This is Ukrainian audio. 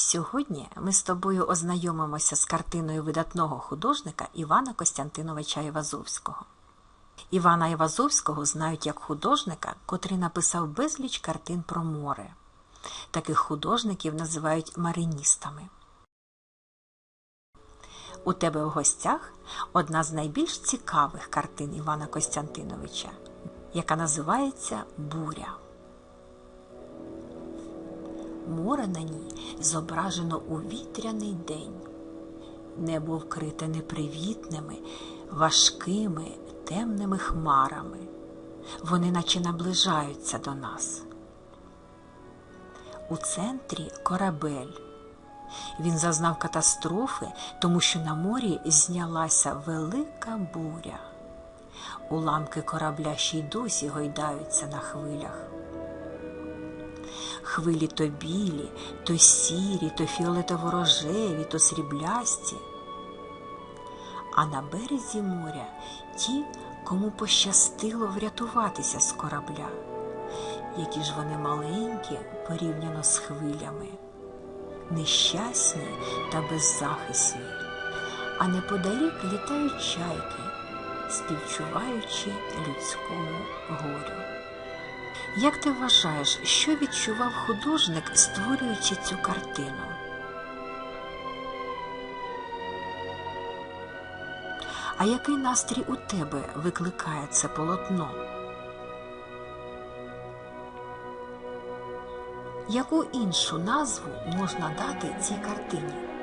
Сьогодні ми з тобою ознайомимося з картиною видатного художника Івана Костянтиновича Івазовського. Івана Івазовського знають як художника, котрий написав безліч картин про море. Таких художників називають мариністами. У тебе в гостях одна з найбільш цікавих картин Івана Костянтиновича, яка називається Буря. Море на ній зображено у вітряний день. Небо вкрите непривітними, важкими, темними хмарами. Вони наче наближаються до нас. У центрі корабель. Він зазнав катастрофи, тому що на морі знялася велика буря. Уламки корабля ще й досі гойдаються на хвилях. Хвилі то білі, то сірі, то фіолетово-рожеві, то сріблясті. А на березі моря ті, кому пощастило врятуватися з корабля, які ж вони маленькі порівняно з хвилями, нещасні та беззахисні, а неподалік літають чайки, співчуваючи людському горю. Як ти вважаєш, що відчував художник, створюючи цю картину? А який настрій у тебе викликає це полотно? Яку іншу назву можна дати цій картині?